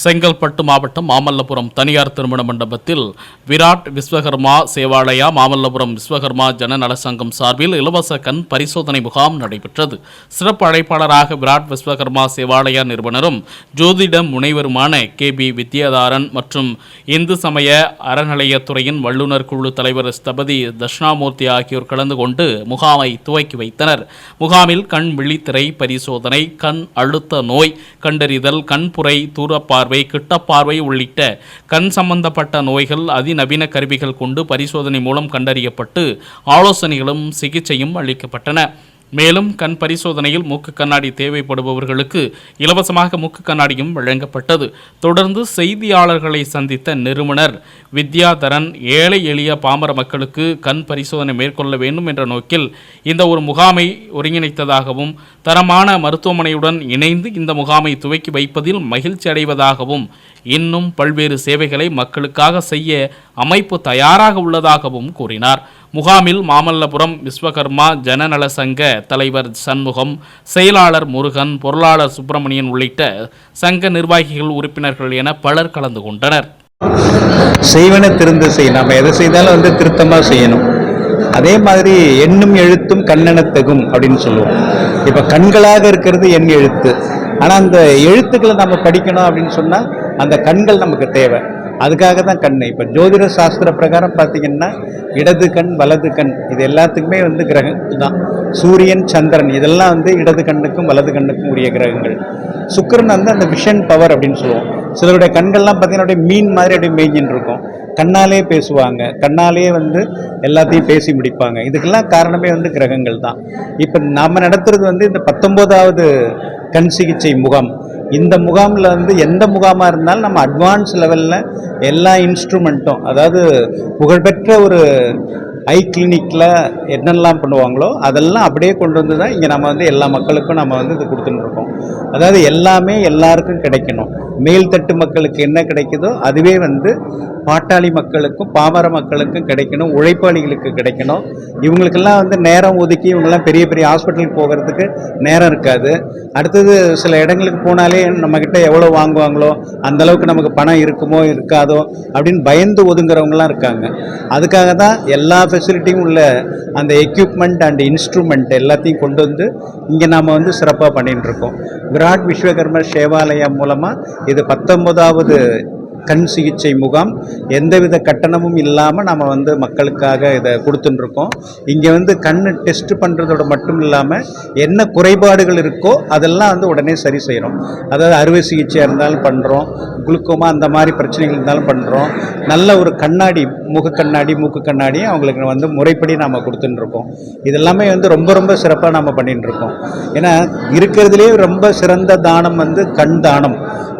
செங்கல்பட்டு மாவட்டம் மாமல்லபுரம் தனியார் திருமண மண்டபத்தில் விராட் விஸ்வகர்மா சேவாலயா மாமல்லபுரம் விஸ்வகர்மா ஜனநல சங்கம் சார்பில் இலவச கண் பரிசோதனை முகாம் நடைபெற்றது. சிறப்பு அழைப்பாளராக விராட் விஸ்வகர்மா சேவாலயா நிறுவனரும் ஜோதிட முனைவருமான கே பி வித்யாதாரன் மற்றும் இந்து சமய அறநிலையத்துறையின் வல்லுநர் குழு தலைவர் ஸ்தபதி தட்சிணாமூர்த்தி ஆகியோர் கலந்து கொண்டு முகாமை துவக்கி வைத்தனர். முகாமில் கண் விழித்திரை பரிசோதனை கண் அழுத்த நோய் கண்டறிதல் கண்புரை தூரப்பா பார்வை கிட்டப்பார்வை உள்ளிட்ட கண் சம்பந்தப்பட்ட நோய்கள் அதிநவீன கருவிகள் கொண்டு பரிசோதனை மூலம் கண்டறியப்பட்டு ஆலோசனைகளும் சிகிச்சையும் அளிக்கப்பட்டன. மேலும் கண் பரிசோதனையில் மூக்கு கண்ணாடி தேவைப்படுபவர்களுக்கு இலவசமாக மூக்கு கண்ணாடியும் வழங்கப்பட்டது. தொடர்ந்து செய்தியாளர்களை சந்தித்த நிறுவனர் வித்யாதரன் ஏழை எளிய பாமர மக்களுக்கு கண் பரிசோதனை மேற்கொள்ள வேண்டும் என்ற நோக்கில் இந்த ஒரு முகாமை ஒருங்கிணைத்ததாகவும் தரமான மருத்துவமனையுடன் இணைந்து இந்த முகாமை துவக்கி வைப்பதில் மகிழ்ச்சி அடைவதாகவும் இன்னும் பல்வேறு சேவைகளை மக்களுக்காக செய்ய அமைப்பு தயாராக உள்ளதாகவும் கூறினார். முகாமில் மாமல்லபுரம் விஸ்வகர்மா ஜனநல சங்க தலைவர் சண்முகம் செயலாளர் முருகன் பொருளாளர் சுப்பிரமணியன் உள்ளிட்ட சங்க நிர்வாகிகள் உறுப்பினர்கள் என பலர் கலந்து கொண்டனர். செய்வன திருந்த செய். நம்ம எதை செய்தாலும் வந்து திருத்தமாக செய்யணும். அதே மாதிரி எண்ணும் எழுத்தும் கண்ணெனத்தகும் அப்படின்னு சொல்லுவோம். இப்போ கண்களாக இருக்கிறது எண் எழுத்து. ஆனால் அந்த எழுத்துக்களை நம்ம படிக்கணும் அப்படின்னு சொன்னால் அந்த கண்கள் நமக்கு தேவை. அதுக்காக தான் கண். இப்போ ஜோதிட சாஸ்திர பிரகாரம் பார்த்தீங்கன்னா இடது கண் வலது கண் இது எல்லாத்துக்குமே வந்து கிரகம் தான் சூரியன் சந்திரன் இதெல்லாம் வந்து இடது கண்ணுக்கும் வலது கண்ணுக்கும் உரிய கிரகங்கள். சுக்கிரன் வந்து அந்த விஷன் பவர் அப்படின்னு சொல்லுவோம். சிலருடைய கண்கள்லாம் பார்த்தீங்கன்னா அப்படியே மீன் மாதிரி அப்படியே மேய்ஞ்சின்னு இருக்கும். கண்ணாலே பேசுவாங்க. கண்ணாலே வந்து எல்லாத்தையும் பேசி முடிப்பாங்க. இதுக்கெல்லாம் காரணமே வந்து கிரகங்கள் தான். இப்போ நாம் நடத்துறது வந்து இந்த பத்தொம்போதாவது கண் சிகிச்சை முகாம். இந்த முகாமில் வந்து எந்த முகாமாக இருந்தாலும் நம்ம அட்வான்ஸ் லெவலில் எல்லா இன்ஸ்ட்ருமெண்ட்டும் அதாவது புகழ்பெற்ற ஒரு ஐ கிளினிக்கில் என்னெல்லாம் பண்ணுவாங்களோ அதெல்லாம் அப்படியே கொண்டு வந்து தான் இங்கே நம்ம வந்து எல்லா மக்களுக்கும் நம்ம வந்து இது கொடுத்துட்டு இருக்கோம். அதாவது எல்லாமே எல்லாருக்கும் கிடைக்கணும். மேல்தட்டு மக்களுக்கு என்ன கிடைக்குதோ அதுவே வந்து பாட்டாளி மக்களுக்கும் பாமர மக்களுக்கும் கிடைக்கணும் உழைப்பாளிகளுக்கு கிடைக்கணும். இவங்களுக்கெல்லாம் வந்து நேரம் ஒதுக்கி இவங்கெல்லாம் பெரிய பெரிய ஹாஸ்பிட்டலுக்கு போகிறதுக்கு நேரம் இருக்காது. அடுத்தது சில இடங்களுக்கு போனாலே நம்மக்கிட்ட எவ்வளோ வாங்குவாங்களோ அந்த அளவுக்கு நமக்கு பணம் இருக்குமோ இருக்காதோ அப்படின்னு பயந்து ஒதுங்குறவங்களாம் இருக்காங்க. அதுக்காக தான் எல்லா ஃபெசிலிட்டியும் உள்ள அந்த எக்யூப்மெண்ட் அண்ட் இன்ஸ்ட்ருமெண்ட் எல்லாத்தையும் கொண்டு வந்து இங்கே நாம் வந்து சிறப்பாக பண்ணிகிட்டு இருக்கோம். விராட் விஸ்வகர்மர் சேவாலயம் மூலமாக இது பத்தொன்பதாவது கண் சிகிச்சை முகாம். எந்தவித கட்டணமும் இல்லாமல் நம்ம வந்து மக்களுக்காக இதை கொடுத்துட்டுருக்கோம் இங்கே வந்து கண் டெஸ்ட் பண்ணுறதோட மட்டும் இல்லாமல் என்ன குறைபாடுகள் இருக்கோ அதெல்லாம் வந்து உடனே சரி செய்கிறோம் அதாவது அறுவை சிகிச்சையாக இருந்தாலும் பண்ணுறோம் குளுக்கோமா அந்த மாதிரி பிரச்சனைகள் இருந்தாலும் பண்ணுறோம் நல்ல ஒரு கண்ணாடி முக கண்ணாடி மூக்கு கண்ணாடி அவங்களுக்கு வந்து முறைப்படி நாம் கொடுத்துட்டுருக்கோம் இதெல்லாமே வந்து ரொம்ப ரொம்ப சிறப்பாக நாம் பண்ணிட்டுருக்கோம் ஏன்னா இருக்கிறதுலே ரொம்ப சிறந்த தானம் வந்து கண் தானம்.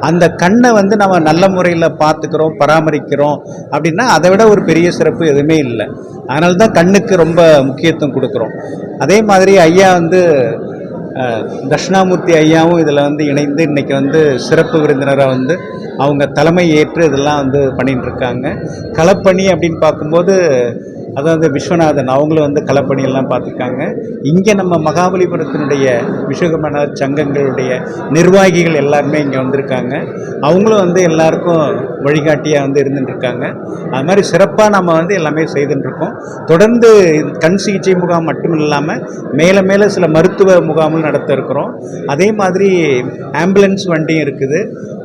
அந்த கண்ணை வந்து நம்ம நல்ல முறையில் பார்த்துக்கிறோம் பராமரிக்கிறோம் அப்படின்னா அதை விட ஒரு பெரிய சிறப்பு எதுவுமே இல்லை. அதனால தான் கண்ணுக்கு ரொம்ப முக்கியத்துவம் கொடுக்குறோம். அதே மாதிரி ஐயா வந்து தட்சிணாமூர்த்தி ஐயாவும் இதில் வந்து இணைந்து இன்றைக்கி வந்து சிறப்பு விருந்தினராக வந்து அவங்க தலைமை ஏற்று இதெல்லாம் வந்து பண்ணிகிட்டு இருக்காங்க. களப்பணி அப்படின்னு பார்க்கும்போது அதாவது விஸ்வநாதன் அவங்களும் வந்து கலப்பணியெல்லாம் பார்த்துருக்காங்க. இங்கே நம்ம மகாபலிபுரத்தினுடைய விஸ்வகர்மன சங்கங்களுடைய நிர்வாகிகள் எல்லாருமே இங்கே வந்திருக்காங்க. அவங்களும் வந்து எல்லாருக்கும் வழிகாட்டியாக வந்து இருந்துட்டுருக்காங்க. அது மாதிரி சிறப்பாக நம்ம வந்து எல்லாமே செய்துட்டுருக்கோம். தொடர்ந்து கண் சிகிச்சை முகாம் மட்டும் இல்லாமல் மேலே மேலே சில மருத்துவ முகாமும் நடத்த இருக்கிறோம் அதே மாதிரி ஆம்புலன்ஸ் வண்டியும் இருக்குது.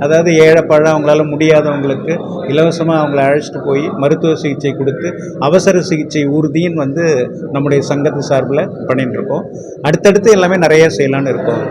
அதாவது ஏழைப்பழம் அவங்களால முடியாதவங்களுக்கு இலவசமாக அவங்கள அழைச்சிட்டு போய் மருத்துவ சிகிச்சை கொடுத்து அவசர சிகிச்சை ஊர்தின்னு வந்து நம்முடைய சங்கத்து சார்பில் பண்ணிகிட்டு இருக்கோம் அடுத்தடுத்து எல்லாமே நிறைய செய்யலான்னு இருக்கோம்.